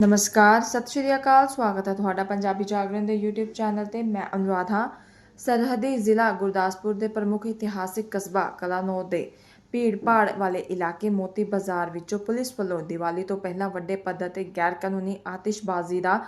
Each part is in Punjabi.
ਨਮਸਕਾਰ, ਸਤਿ ਸ਼੍ਰੀ ਅਕਾਲ, ਸਵਾਗਤ ਹੈ ਤੁਹਾਡਾ ਪੰਜਾਬੀ ਜਾਗਰਣ ਦੇ YouTube ਚੈਨਲ ਤੇ, ਮੈਂ ਅਨੁਰਾਧ ਹਾਂ ਸਰਹੱਦੀ ਜ਼ਿਲ੍ਹਾ ਗੁਰਦਾਸਪੁਰ ਦੇ ਪ੍ਰਮੁੱਖ ਇਤਿਹਾਸਿਕ ਕਸਬਾ ਕਲਾਨੌਰ ਦੇ ਭੀੜ-ਭਾੜ ਵਾਲੇ ਇਲਾਕੇ ਮੋਤੀ ਬਾਜ਼ਾਰ ਵਿੱਚੋਂ ਪੁਲਿਸ ਵੱਲੋਂ ਦੀਵਾਲੀ ਤੋਂ ਪਹਿਲਾਂ ਵੱਡੇ ਪੱਧਰ ਤੇ ਗੈਰ ਕਾਨੂੰਨੀ ਆਤਿਸ਼ਬਾਜ਼ੀ ਦਾ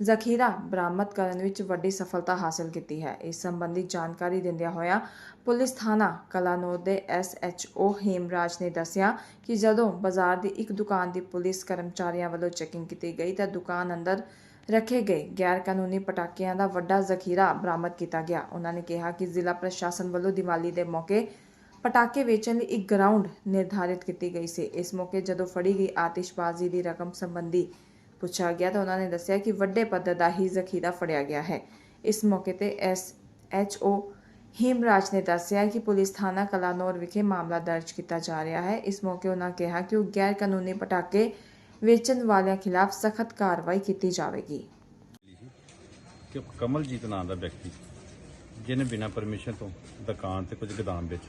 ਜ਼ਖੀਰਾ ਬਰਾਮਦ ਕਰਨ ਵਿੱਚ ਵੱਡੀ ਸਫਲਤਾ ਹਾਸਲ ਕੀਤੀ ਹੈ। ਇਸ ਸੰਬੰਧੀ ਜਾਣਕਾਰੀ ਦਿੰਦਿਆਂ ਹੋਇਆ ਪੁਲਿਸ ਥਾਣਾ ਕਲਾਨੌਰ ਦੇ ਐਸਐਚਓ ਹੇਮਰਾਜ ਨੇ ਦੱਸਿਆ ਕਿ ਜਦੋਂ ਬਾਜ਼ਾਰ ਦੀ ਇੱਕ ਦੁਕਾਨ ਦੀ ਪੁਲਿਸ ਕਰਮਚਾਰੀਆਂ ਵੱਲੋਂ ਚੈਕਿੰਗ ਕੀਤੀ ਗਈ ਤਾਂ ਦੁਕਾਨ ਅੰਦਰ ਰੱਖੇ ਗਏ ਗੈਰ ਕਾਨੂੰਨੀ ਪਟਾਕਿਆਂ ਦਾ ਵੱਡਾ ਜ਼ਖੀਰਾ ਬਰਾਮਦ ਕੀਤਾ ਗਿਆ। ਉਹਨਾਂ ਨੇ ਕਿਹਾ ਕਿ ਜ਼ਿਲ੍ਹਾ ਪ੍ਰਸ਼ਾਸਨ ਵੱਲੋਂ ਦੀਵਾਲੀ ਦੇ ਮੌਕੇ ਪਟਾਕੇ ਵੇਚਣ ਲਈ ਇੱਕ ਗਰਾਊਂਡ ਨਿਰਧਾਰਿਤ ਕੀਤੀ ਗਈ ਸੀ। ਇਸ ਮੌਕੇ ਜਦੋਂ ਫੜੀ ਗਈ ਆਤਿਸ਼ਬਾਜ਼ੀ ਦੀ ਰਕਮ ਸੰਬੰਧੀ ਪੁੱਛਿਆ ਗਿਆ ਤਾਂ ਉਹਨਾਂ ਨੇ ਦੱਸਿਆ ਕਿ ਵੱਡੇ ਪੱਧਰ ਦਾ ਹੀ ਜ਼ਖੀਰਾ ਫੜਿਆ ਗਿਆ ਹੈ। ਇਸ ਮੌਕੇ ਤੇ ਐਸ ਐਚ ਓ ਹਿਮਰਾਜ ਨੇ ਦੱਸਿਆ ਕਿ ਪੁਲਿਸ ਥਾਣਾ ਕਲਾਨੌਰ ਵਿਖੇ ਮਾਮਲਾ ਦਰਜ ਕੀਤਾ ਜਾ ਰਿਹਾ ਹੈ। ਇਸ ਮੌਕੇ ਉਹਨਾਂ ਕਿਹਾ ਕਿ ਉਹ ਗੈਰ ਕਾਨੂੰਨੀ ਪਟਾਕੇ ਵੇਚਣ ਵਾਲਿਆਂ ਖਿਲਾਫ ਸਖਤ ਕਾਰਵਾਈ ਕੀਤੀ ਜਾਵੇਗੀ। ਕਿ ਕਮਲਜੀਤ ਨਾਂ ਦਾ ਵਿਅਕਤੀ, ਜਿਹਨੇ ਬਿਨਾਂ ਪਰਮਿਸ਼ਨ ਤੋਂ ਦੁਕਾਨ ਤੇ ਕੁਝ ਗਦਾਮ ਵਿੱਚ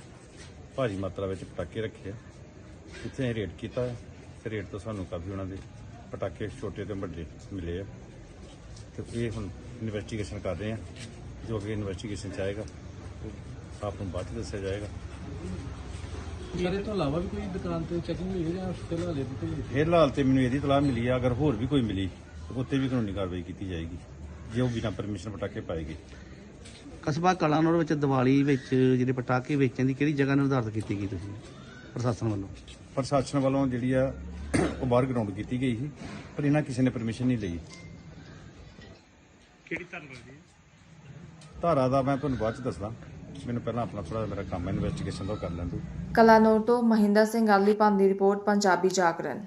ਭਾਰੀ ਮਾਤਰਾ ਵਿੱਚ ਪਟਾਕੇ ਰੱਖੇ ਆ, ਇੱਥੇ ਰੇਡ ਕੀਤਾ ਰੇਡ ਤੋਂ ਸਾਨੂੰ ਕਾਫੀ ਉਹਨਾਂ ਦੇ ਪਟਾਕੇ ਛੋਟੇ ਤੇ ਵੱਡੇ ਮਿਲੇ ਆ। ਤੇ ਇਹ ਹੁਣ ਇਨਵੈਸਟੀਗੇਸ਼ਨ ਕਰ ਰਹੇ ਆ। ਜੋ ਕਿ ਇਨਵੈਸਟੀਗੇਸ਼ਨ ਚਾਹੇਗਾ ਉਹ ਆਪ ਨੂੰ ਬਾਅਦ ਦੱਸਿਆ ਜਾਏਗਾ। ਸਰ ਇਹ ਤੋਂ ਇਲਾਵਾ ਵੀ ਕੋਈ ਦੁਕਾਨ ਤੇ ਚੈਕਿੰਗ ਹੋਈ ਜਾਂ ਫਿਲਹਾਲ ਇਹ ਦਿੱਤੀ ਹੋਈ ਫਿਲਹਾਲ ਤੇ ਮੈਨੂੰ ਇਹਦੀ ਤਲਾਹ ਮਿਲੀ ਆ ਅਗਰ ਹੋਰ ਵੀ ਕੋਈ ਮਿਲੀ ਉੱਤੇ ਵੀ ਕਾਨੂੰਨੀ ਕਾਰਵਾਈ ਕੀਤੀ ਜਾਏਗੀ ਜੇ ਉਹ ਬਿਨਾਂ ਪਰਮਿਸ਼ਨ ਪਟਾਕੇ ਪਾਏਗੀ ਕਸਬਾ ਕਲਾਨੌਰ ਵਿੱਚ ਦੀਵਾਲੀ ਵਿੱਚ ਜਿਹੜੇ ਪਟਾਕੇ ਵੇਚਣ ਦੀ ਕਿਹੜੀ ਜਗ੍ਹਾ ਨਿਰਧਾਰਤ ਕੀਤੀ ਗਈ ਤੁਸੀਂ? ਪ੍ਰਸ਼ਾਸਨ ਵੱਲੋਂ? ਪ੍ਰਸ਼ਾਸਨ ਵੱਲੋਂ ਜਿਹੜੀ ਆ ਉਹ ਬਾਹਰ ਗਰਾਊਂਡ ਕੀਤੀ ਗਈ ਸੀ ਪਰ ਇਹਨਾਂ ਕਿਸੇ ਨੇ ਪਰਮਿਸ਼ਨ ਨਹੀਂ ਲਈ। ਕਿਹੜੀ ਧਾਰਾ ਧਾਰਾ ਦਾ ਮੈਂ ਤੁਹਾਨੂੰ ਬਾਅਦ ਚ ਦੱਸਦਾ। ਮੈਨੂੰ ਪਹਿਲਾਂ ਆਪਣਾ ਥੋੜਾ ਮੇਰਾ ਕੰਮ ਇਨਵੈਸਟੀਗੇਸ਼ਨ ਦਾ ਕਰ ਲੈਣ ਦਿਓ। ਕਲਾਨੌਰ ਤੋਂ ਮਹਿੰਦਰ ਸਿੰਘ ਆਲੀਪਾਨ ਦੀ ਰਿਪੋਰਟ ਪੰਜਾਬੀ ਜਾਗਰਣ।